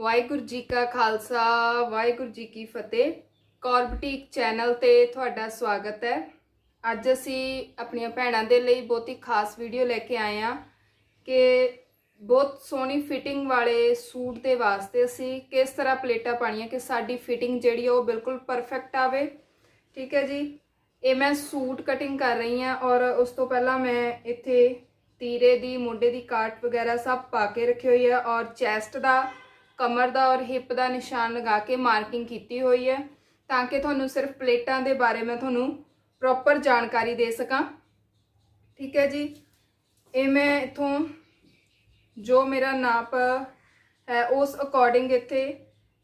ਵਾਹਿਗੁਰੂ ਜੀ ਕਾ ਖਾਲਸਾ, ਵਾਹਿਗੁਰੂ ਜੀ ਕੀ ਫਤਿਹ। ਕਾਰਬਟਿਕ ਚੈਨਲ ਤੇ ਤੁਹਾਡਾ ਸਵਾਗਤ ਹੈ। ਅੱਜ ਅਸੀਂ ਆਪਣੀਆਂ ਭੈਣਾਂ ਦੇ ਲਈ ਬਹੁਤ ਹੀ ਖਾਸ ਵੀਡੀਓ ਲੈ ਕੇ ਆਏ ਹਾਂ ਕਿ ਬਹੁਤ ਸੋਹਣੀ ਫਿਟਿੰਗ ਵਾਲੇ ਸੂਟ ਦੇ ਵਾਸਤੇ ਅਸੀਂ ਕਿਸ ਤਰ੍ਹਾਂ ਪਲੇਟਾਂ ਪਾਣੀਆਂ ਕਿ ਸਾਡੀ ਫਿਟਿੰਗ ਜਿਹੜੀ ਆ ਉਹ ਬਿਲਕੁਲ ਪਰਫੈਕਟ ਆਵੇ। ਠੀਕ ਹੈ ਜੀ? ਇਹ ਮੈਂ ਸੂਟ ਕਟਿੰਗ ਕਰ ਰਹੀ ਹਾਂ ਔਰ ਉਸ ਤੋਂ ਪਹਿਲਾਂ ਮੈਂ ਇੱਥੇ ਤੀਰੇ ਦੀ, ਮੁੰਡੇ ਦੀ ਕਾਟ ਵਗੈਰਾ ਸਭ ਪਾ ਕੇ ਰੱਖੀ ਹੋਈ ਆ ਔਰ ਚੈਸਟ ਦਾ ਕਮਰ ਦਾ ਔਰ ਹਿਪ ਦਾ ਨਿਸ਼ਾਨ ਲਗਾ ਕੇ ਮਾਰਕਿੰਗ ਕੀਤੀ ਹੋਈ ਹੈ। ਤਾਂ ਕਿ ਤੁਹਾਨੂੰ ਸਿਰਫ ਪਲੇਟਾਂ ਦੇ ਬਾਰੇ ਮੈਂ ਤੁਹਾਨੂੰ ਪ੍ਰੋਪਰ ਜਾਣਕਾਰੀ ਦੇ ਸਕਾਂ। ਠੀਕ ਹੈ ਜੀ। ਇਹ ਮੈਂ ਇਥੋਂ ਜੋ ਮੇਰਾ ਨਾਪ ਹੈ, ਉਸ ਅਕੋਰਡਿੰਗ ਇੱਥੇ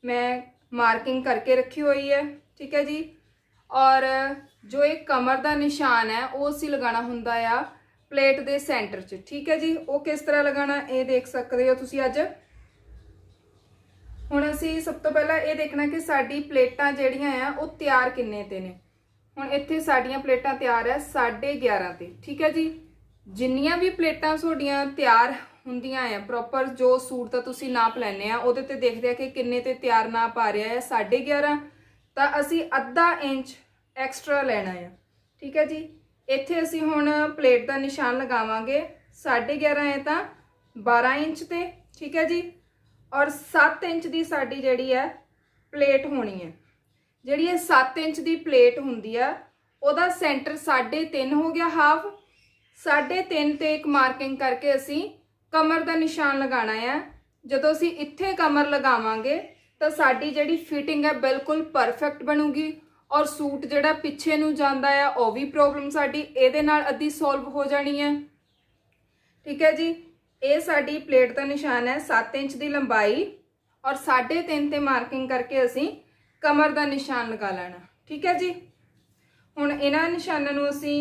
ਮੈਂ ਮਾਰਕਿੰਗ ਕਰਕੇ ਰੱਖੀ ਹੋਈ ਹੈ। ਠੀਕ ਹੈ ਜੀ। ਔਰ ਜੋ ਇਹ ਕਮਰ ਦਾ ਨਿਸ਼ਾਨ ਹੈ, ਉਹ ਅਸੀਂ ਲਗਾਉਣਾ ਹੁੰਦਾ ਆ ਪਲੇਟ ਦੇ ਸੈਂਟਰ 'ਚ। ਠੀਕ ਹੈ ਜੀ। ਉਹ ਕਿਸ ਤਰ੍ਹਾਂ ਲਗਾਉਣਾ, ਇਹ ਦੇਖ ਸਕਦੇ ਹੋ ਤੁਸੀਂ ਅੱਜ। ਹੁਣ ਅਸੀਂ ਸਭ ਤੋਂ ਪਹਿਲਾਂ ਇਹ ਦੇਖਣਾ ਕਿ ਸਾਡੀ ਪਲੇਟਾਂ ਜਿਹੜੀਆਂ ਆ, ਉਹ ਤਿਆਰ ਕਿੰਨੇ ਤੇ ਨੇ? ਹੁਣ ਇੱਥੇ ਸਾਡੀਆਂ ਪਲੇਟਾਂ ਤਿਆਰ ਹੈ 11.5 ਤੇ, ਠੀਕ ਹੈ ਜੀ? ਜਿੰਨੀਆਂ ਵੀ ਪਲੇਟਾਂ ਤੁਹਾਡੀਆਂ ਤਿਆਰ ਹੁੰਦੀਆਂ ਆ ਪ੍ਰੋਪਰ ਜੋ ਸੂਟ ਦਾ ਤੁਸੀਂ ਨਾਪ ਲੈਣੇ ਆ, ਉਹਦੇ ਤੇ ਦੇਖਦੇ ਆ ਕਿ ਕਿੰਨੇ ਤੇ ਤਿਆਰ ਨਾਪ ਆ ਰਿਹਾ ਹੈ 11.5 ਤਾਂ ਅਸੀਂ ਅੱਧਾ ਇੰਚ ਐਕਸਟਰਾ ਲੈਣਾ ਆ, ਠੀਕ ਹੈ ਜੀ? ਇੱਥੇ ਅਸੀਂ ਹੁਣ ਪਲੇਟ ਦਾ ਨਿਸ਼ਾਨ ਲਗਾਵਾਂਗੇ 11.5 ਹੈ ਤਾਂ 12 ਇੰਚ ਤੇ, ਠੀਕ ਹੈ ਜੀ? ਔਰ 7 ਇੰਚ ਦੀ ਸਾਡੀ ਜਿਹੜੀ ਹੈ ਪਲੇਟ ਹੋਣੀ ਹੈ। ਜਿਹੜੀ ਇਹ 7 ਇੰਚ ਦੀ ਪਲੇਟ ਹੁੰਦੀ ਆ ਉਹਦਾ ਸੈਂਟਰ 3.5 ਹੋ ਗਿਆ ਹਾਫ। 3.5 ਤੇ ਇੱਕ ਮਾਰਕਿੰਗ ਕਰਕੇ ਅਸੀਂ ਕਮਰ ਦਾ ਨਿਸ਼ਾਨ ਲਗਾਉਣਾ ਹੈ। ਜਦੋਂ ਅਸੀਂ ਇੱਥੇ ਕਮਰ ਲਗਾਵਾਂਗੇ, ਤਾਂ ਸਾਡੀ ਜਿਹੜੀ ਫਿਟਿੰਗ ਹੈ ਬਿਲਕੁਲ ਪਰਫੈਕਟ ਬਣੂਗੀ ਔਰ ਸੂਟ ਜਿਹੜਾ ਪਿੱਛੇ ਨੂੰ ਜਾਂਦਾ ਆ ਉਹ ਵੀ ਪ੍ਰੋਬਲਮ ਸਾਡੀ ਇਹਦੇ ਨਾਲ ਅੱਧੀ ਸੋਲਵ ਹੋ ਜਾਣੀ ਹੈ। ਠੀਕ ਹੈ ਜੀ? ਇਹ ਸਾਡੀ ਪਲੇਟ ਦਾ ਨਿਸ਼ਾਨ ਹੈ 7 ਇੰਚ ਦੀ ਲੰਬਾਈ ਔਰ 3.5 ਤੇ ਮਾਰਕਿੰਗ ਕਰਕੇ ਅਸੀਂ ਕਮਰ ਦਾ ਨਿਸ਼ਾਨ ਲਗਾ ਲੈਣਾ। ਠੀਕ ਹੈ ਜੀ? ਹੁਣ ਇਹਨਾਂ ਨਿਸ਼ਾਨਾਂ ਨੂੰ ਅਸੀਂ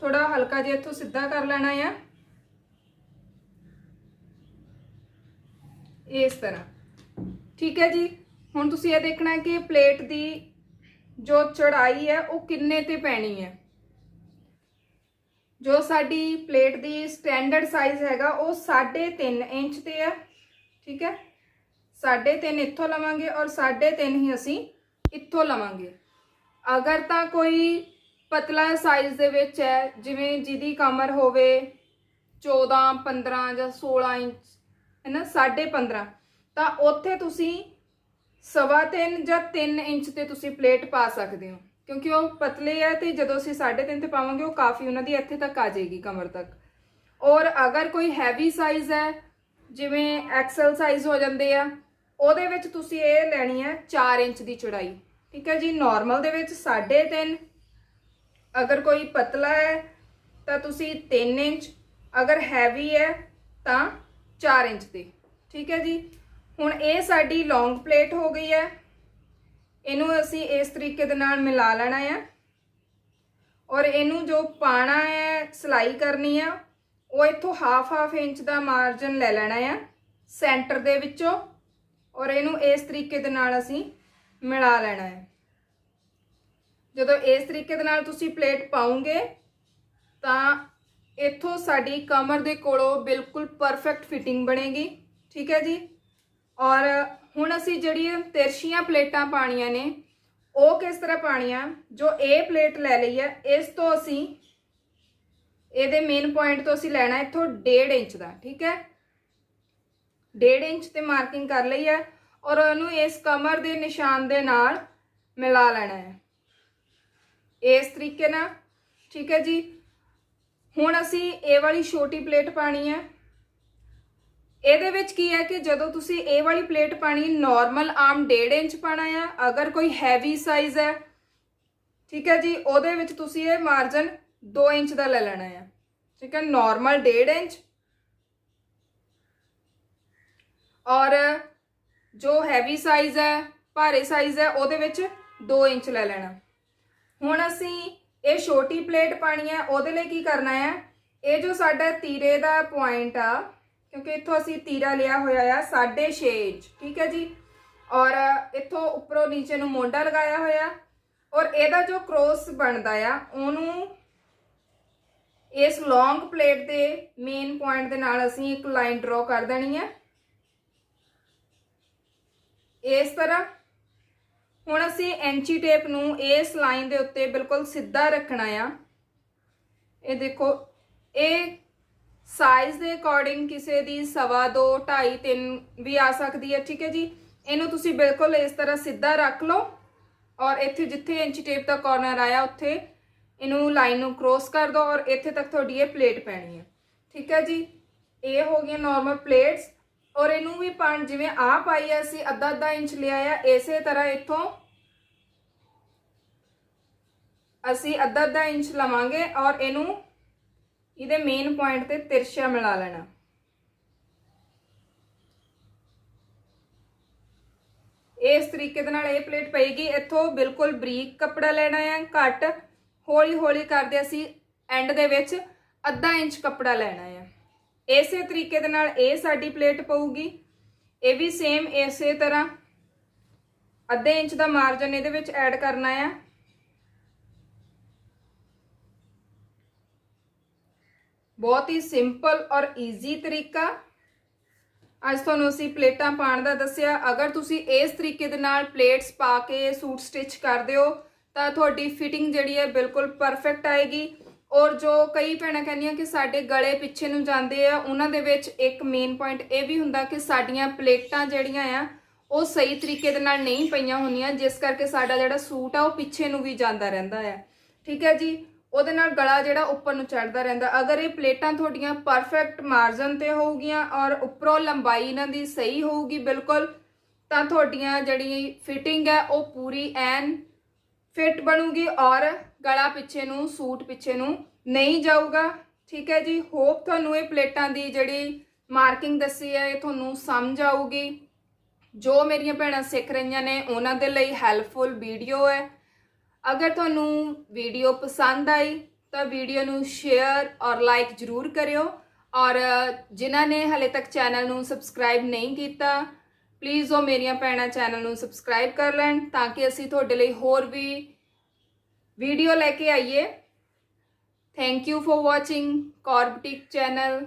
ਥੋੜਾ ਹਲਕਾ ਜਿਹਾ ਇੱਥੋਂ ਸਿੱਧਾ ਕਰ ਲੈਣਾ ਆ। ਇਸ ਤਰ੍ਹਾਂ। ਠੀਕ ਹੈ ਜੀ? ਹੁਣ ਤੁਸੀਂ ਇਹ ਦੇਖਣਾ ਕਿ ਪਲੇਟ ਦੀ ਜੋ ਚੜਾਈ ਹੈ ਉਹ ਕਿੰਨੇ ਤੇ ਪੈਣੀ ਹੈ? ਜੋ ਸਾਡੀ ਪਲੇਟ ਦੀ ਸਟੈਂਡਰਡ ਸਾਈਜ਼ ਹੈਗਾ, ਉਹ 3.5 ਇੰਚ ਤੇ ਹੈ, ਠੀਕ ਹੈ? 3.5 ਇੱਥੋਂ ਲਵਾਂਗੇ ਔਰ 3.5 ਹੀ ਅਸੀਂ ਇੱਥੋਂ ਲਵਾਂਗੇ। ਅਗਰ ਤਾਂ ਕੋਈ ਪਤਲਾ ਸਾਈਜ਼ ਦੇ ਵਿੱਚ ਹੈ, ਜਿਵੇਂ ਜਿਹਦੀ ਕਮਰ ਹੋਵੇ 14 15 ਜਾਂ 16 ਇੰਚ ਹੈ ਨਾ 15.5 ਤਾਂ ਉੱਥੇ ਤੁਸੀਂ ਸਵਾ 3 ਜਾਂ 3 ਇੰਚ ਤੇ ਤੁਸੀਂ ਪਲੇਟ ਪਾ ਸਕਦੇ ਹੋ। ਕਿਉਂਕਿ ਉਹ ਪਤਲੇ ਹੈ ਤੇ ਜਦੋਂ ਅਸੀਂ 3.5 ਤੇ ਪਾਵਾਂਗੇ, ਉਹ ਕਾਫੀ ਉਹਨਾਂ ਦੀ ਇੱਥੇ ਤੱਕ ਆ ਜਾਏਗੀ ਕਮਰ ਤੱਕ। ਔਰ ਅਗਰ ਕੋਈ ਹੈਵੀ ਸਾਈਜ਼ ਹੈ, ਜਿਵੇਂ ਐਕਸਲ ਸਾਈਜ਼ ਹੋ ਜਾਂਦੇ ਆ, ਉਹਦੇ ਵਿੱਚ ਤੁਸੀਂ ਇਹ ਲੈਣੀ ਹੈ 4 ਇੰਚ ਦੀ ਚੌੜਾਈ। ਠੀਕ ਹੈ ਜੀ ਨਾਰਮਲ ਦੇ ਵਿੱਚ 3.5 ਅਗਰ ਕੋਈ ਪਤਲਾ ਹੈ, ਤਾਂ ਤੁਸੀਂ 3 ਇੰਚ। ਅਗਰ ਹੈਵੀ ਹੈ, ਤਾਂ 4 ਇੰਚ ਤੇ ਠੀਕ ਹੈ ਜੀ, ਹੁਣ ਇਹ ਸਾਡੀ ਲੌਂਗ ਪਲੇਟ ਹੋ ਗਈ ਹੈ। ਇਹਨੂੰ ਅਸੀਂ ਇਸ ਤਰੀਕੇ ਦੇ ਨਾਲ ਮਿਲਾ ਲੈਣਾ ਆ। ਔਰ ਇਹਨੂੰ ਜੋ ਪਾਣਾ ਹੈ, ਸਲਾਈ ਕਰਨੀ ਆ, ਉਹ ਇੱਥੋਂ ਹਾਫ ਹਾਫ ਇੰਚ ਦਾ ਮਾਰਜਨ ਲੈ ਲੈਣਾ ਆ ਸੈਂਟਰ ਦੇ ਵਿੱਚੋਂ। ਔਰ ਇਹਨੂੰ ਇਸ ਤਰੀਕੇ ਦੇ ਨਾਲ ਅਸੀਂ ਮਿਲਾ ਲੈਣਾ ਹੈ ਜਦੋਂ ਇਸ ਤਰੀਕੇ ਦੇ ਨਾਲ ਤੁਸੀਂ ਪਲੇਟ ਪਾਉਂਗੇ, ਤਾਂ ਇੱਥੋਂ ਸਾਡੀ ਕਮਰ ਦੇ ਕੋਲੋਂ ਬਿਲਕੁਲ ਪਰਫੈਕਟ ਫਿਟਿੰਗ ਬਣੇਗੀ। ਠੀਕ ਹੈ ਜੀ? ਔਰ ਹੁਣ ਅਸੀਂ ਜਿਹੜੀਆਂ ਤਿਰਛੀਆਂ ਪਲੇਟਾਂ ਪਾਣੀਆਂ ਨੇ, ਉਹ ਕਿਸ ਤਰ੍ਹਾਂ ਪਾਣੀਆਂ? ਜੋ ਇਹ ਪਲੇਟ ਲੈ ਲਈ ਹੈ, ਇਸ ਤੋਂ ਅਸੀਂ ਇਹਦੇ ਮੇਨ ਪੁਆਇੰਟ ਤੋਂ ਅਸੀਂ ਲੈਣਾ ਇੱਥੋਂ 1.5 ਇੰਚ ਦਾ, ਠੀਕ ਹੈ? 1.5 ਇੰਚ ਤੇ ਮਾਰਕਿੰਗ ਕਰ ਲਈ ਹੈ ਔਰ ਉਹਨੂੰ ਇਸ ਕਮਰ ਦੇ ਨਿਸ਼ਾਨ ਦੇ ਨਾਲ ਮਿਲਾ ਲੈਣਾ ਹੈ। ਇਸ ਤਰੀਕੇ ਨਾਲ, ਠੀਕ ਹੈ ਜੀ? ਹੁਣ ਅਸੀਂ ਇਹ ਵਾਲੀ ਛੋਟੀ ਪਲੇਟ ਪਾਣੀ ਹੈ। ਇਹਦੇ ਵਿੱਚ ਕੀ ਹੈ ਕਿ ਜਦੋਂ ਤੁਸੀਂ ਇਹ ਵਾਲੀ ਪਲੇਟ ਪਾਣੀ ਨਾਰਮਲ ਆਮ 1.5 ਇੰਚ ਪਾਣਾ ਆ, ਅਗਰ ਕੋਈ ਹੈਵੀ ਸਾਈਜ਼ ਹੈ, ਠੀਕ ਹੈ ਜੀ, ਉਹਦੇ ਵਿੱਚ ਤੁਸੀਂ ਇਹ ਮਾਰਜਨ 2 ਇੰਚ ਦਾ ਲੈ ਲੈਣਾ ਆ। ਠੀਕ ਹੈ ਨਾਰਮਲ 1.5 ਇੰਚ। ਔਰ ਜੋ ਹੈਵੀ ਸਾਈਜ਼ ਹੈ, ਭਾਰੇ ਸਾਈਜ਼ ਹੈ, ਉਹਦੇ ਵਿੱਚ 2 ਇੰਚ ਲੈ ਲੈਣਾ। ਹੁਣ ਅਸੀਂ ਇਹ ਛੋਟੀ ਪਲੇਟ ਪਾਣੀ ਹੈ, ਉਹਦੇ ਲਈ ਕੀ ਕਰਨਾ ਹੈ ਇਹ ਜੋ ਸਾਡਾ ਤੀਰੇ ਦਾ ਪੁਆਇੰਟ ਆ ਕਿਉਂਕਿ ਇੱਥੋਂ ਅਸੀਂ ਤੀਰਾ ਲਿਆ ਹੋਇਆ ਆ 6.5 ਇੰਚ, ਠੀਕ ਹੈ ਜੀ? ਔਰ ਇੱਥੋਂ ਉੱਪਰੋਂ ਨੀਚੇ ਨੂੰ ਮੋਢਾ ਲਗਾਇਆ ਹੋਇਆ। ਔਰ ਇਹਦਾ ਜੋ ਕ੍ਰੋਸ ਬਣਦਾ ਆ, ਉਹਨੂੰ ਇਸ ਲੌਂਗ ਪਲੇਟ ਦੇ ਮੇਨ ਪੁਆਇੰਟ ਦੇ ਨਾਲ ਅਸੀਂ ਇੱਕ ਲਾਈਨ ਡਰਾ ਕਰ ਦੇਣੀ ਹੈ ਇਸ ਤਰ੍ਹਾਂ ਹੁਣ ਅਸੀਂ ਐਂਚੀ ਟੇਪ ਨੂੰ ਇਸ ਲਾਈਨ ਦੇ ਉੱਤੇ ਬਿਲਕੁਲ ਸਿੱਧਾ ਰੱਖਣਾ ਆ। ਇਹ ਦੇਖੋ, ਇਹ ਸਾਈਜ਼ ਦੇ ਅਕੋਰਡਿੰਗ ਕਿਸੇ ਦੀ ਸਵਾ ਦੋ 2.5 3 ਵੀ ਆ ਸਕਦੀ ਹੈ, ਠੀਕ ਹੈ ਜੀ? ਇਹਨੂੰ ਤੁਸੀਂ ਬਿਲਕੁਲ ਇਸ ਤਰ੍ਹਾਂ ਸਿੱਧਾ ਰੱਖ ਲਓ ਔਰ ਇੱਥੇ ਜਿੱਥੇ ਇੰਚ ਟੇਪ ਦਾ ਕਾਰਨਰ ਆਇਆ, ਉੱਥੇ ਇਹਨੂੰ ਲਾਈਨ ਨੂੰ ਕ੍ਰੋਸ ਕਰ ਦਿਓ ਔਰ ਇੱਥੇ ਤੱਕ ਤੁਹਾਡੀ ਇਹ ਪਲੇਟ ਪੈਣੀ ਹੈ। ਠੀਕ ਹੈ ਜੀ? ਇਹ ਹੋ ਗਈਆਂ ਨਾਰਮਲ ਪਲੇਟਸ ਔਰ ਇਹਨੂੰ ਵੀ ਪਾਣ, ਜਿਵੇਂ ਆ ਪਾਈ ਆ ਅਸੀਂ ਅੱਧਾ ਅੱਧਾ ਇੰਚ ਲਿਆ ਆ ਇਸੇ ਤਰ੍ਹਾਂ ਇੱਥੋਂ ਅਸੀਂ ਅੱਧਾ ਅੱਧਾ ਇੰਚ ਲਵਾਂਗੇ ਔਰ ਇਹਨੂੰ ਇਹਦੇ ਮੇਨ ਪੁਆਇੰਟ ਤੇ ਤਿਰਛਾ ਮਿਲਾ ਲੈਣਾ। ਇਸ ਤਰੀਕੇ ਦੇ ਨਾਲ ਇਹ ਪਲੇਟ ਪਏਗੀ। ਇੱਥੋਂ ਬਿਲਕੁਲ ਬਰੀਕ ਕੱਪੜਾ ਲੈਣਾ ਹੈ, ਘੱਟ ਹੌਲੀ ਹੌਲੀ ਕਰਦੇ ਅਸੀਂ ਐਂਡ ਦੇ ਵਿੱਚ ਅੱਧਾ ਇੰਚ ਕੱਪੜਾ ਲੈਣਾ ਹੈ। ਇਸੇ ਤਰੀਕੇ ਦੇ ਨਾਲ ਇਹ ਸਾਡੀ ਪਲੇਟ ਪਊਗੀ। ਇਹ ਵੀ ਸੇਮ ਇਸੇ ਤਰ੍ਹਾਂ। ਅੱਧੇ ਇੰਚ ਦਾ ਮਾਰਜਨ ਇਹਦੇ ਵਿੱਚ ਐਡ ਕਰਨਾ ਹੈ। ਬਹੁਤ ਹੀ ਸਿੰਪਲ ਔਰ ਈਜ਼ੀ ਤਰੀਕਾ। ਅੱਜ ਤੁਹਾਨੂੰ ਅਸੀਂ ਪਲੇਟਾਂ ਪਾਣ ਦਾ ਦੱਸਿਆ। ਅਗਰ ਤੁਸੀਂ ਇਸ ਤਰੀਕੇ ਦੇ ਨਾਲ ਪਲੇਟਸ ਪਾ ਕੇ ਸੂਟ ਸਟਿਚ ਕਰਦੇ ਹੋ ਤਾਂ ਤੁਹਾਡੀ ਫਿਟਿੰਗ ਜਿਹੜੀ ਹੈ ਬਿਲਕੁਲ ਪਰਫੈਕਟ ਆਏਗੀ। ਔਰ ਜੋ ਕਈ ਭੈਣਾਂ ਕਹਿੰਦੀਆਂ ਕਿ ਸਾਡੇ ਗਲੇ ਪਿੱਛੇ ਨੂੰ ਜਾਂਦੇ ਆ, ਉਹਨਾਂ ਦੇ ਵਿੱਚ ਇੱਕ ਮੇਨ ਪੁਆਇੰਟ ਇਹ ਵੀ ਹੁੰਦਾ ਕਿ ਸਾਡੀਆਂ ਪਲੇਟਾਂ ਜਿਹੜੀਆਂ ਆ, ਉਹ ਸਹੀ ਤਰੀਕੇ ਦੇ ਨਾਲ ਨਹੀਂ ਪਈਆਂ ਹੁੰਦੀਆਂ, ਜਿਸ ਕਰਕੇ ਸਾਡਾ ਜਿਹੜਾ ਸੂਟ ਆ, ਉਹ ਪਿੱਛੇ ਨੂੰ ਵੀ ਜਾਂਦਾ ਰਹਿੰਦਾ ਆ। ਠੀਕ ਹੈ ਜੀ? ਉਹਦੇ ਨਾਲ ਗਲਾ ਜਿਹੜਾ ਉੱਪਰ ਨੂੰ ਚੜਦਾ ਰਹਿੰਦਾ। ਅਗਰ ਇਹ ਪਲੇਟਾਂ ਤੁਹਾਡੀਆਂ ਪਰਫੈਕਟ ਮਾਰਜਨ ਤੇ ਹੋਊਗੀਆਂ ਔਰ ਉੱਪਰੋਂ ਲੰਬਾਈ ਇਹਨਾਂ ਦੀ ਸਹੀ ਹੋਊਗੀ ਬਿਲਕੁਲ, ਤਾਂ ਤੁਹਾਡੀਆਂ ਜਿਹੜੀ ਫਿਟਿੰਗ ਹੈ ਉਹ ਪੂਰੀ ਐਨ ਫਿਟ ਬਣੂਗੀ ਔਰ ਗਲਾ ਪਿੱਛੇ ਨੂੰ, ਸੂਟ ਪਿੱਛੇ ਨੂੰ ਨਹੀਂ ਜਾਊਗਾ। ਠੀਕ ਹੈ ਜੀ ਹੋਪ ਤੁਹਾਨੂੰ ਇਹ ਪਲੇਟਾਂ ਦੀ ਜਿਹੜੀ ਮਾਰਕਿੰਗ ਦੱਸੀ ਹੈ, ਇਹ ਤੁਹਾਨੂੰ ਸਮਝ ਆਊਗੀ। ਜੋ ਮੇਰੀਆਂ ਭੈਣਾਂ ਸਿੱਖ ਰਹੀਆਂ ਨੇ, ਉਹਨਾਂ ਦੇ ਲਈ ਹੈਲਪਫੁਲ ਵੀਡੀਓ ਹੈ। ਅਗਰ ਤੁਹਾਨੂੰ ਵੀਡੀਓ ਪਸੰਦ ਆਈ ਤਾਂ ਵੀਡੀਓ ਨੂੰ ਸ਼ੇਅਰ ਔਰ ਲਾਈਕ ਜਰੂਰ ਕਰਿਓ। ਔਰ ਜਿਨ੍ਹਾਂ ਨੇ ਹਲੇ ਤੱਕ ਚੈਨਲ ਨੂੰ ਸਬਸਕ੍ਰਾਈਬ ਨਹੀਂ ਕੀਤਾ ਪਲੀਜ਼ ਉਹ ਮੇਰੀਆਂ ਭੈਣਾਂ ਚੈਨਲ ਨੂੰ ਸਬਸਕ੍ਰਾਈਬ ਕਰ ਲੈਣ ਤਾਂ ਕਿ ਅਸੀਂ ਤੁਹਾਡੇ ਲਈ ਹੋਰ ਵੀ ਵੀਡੀਓ ਲੈ ਕੇ ਆਈਏ। Thank you for watching Kaur channel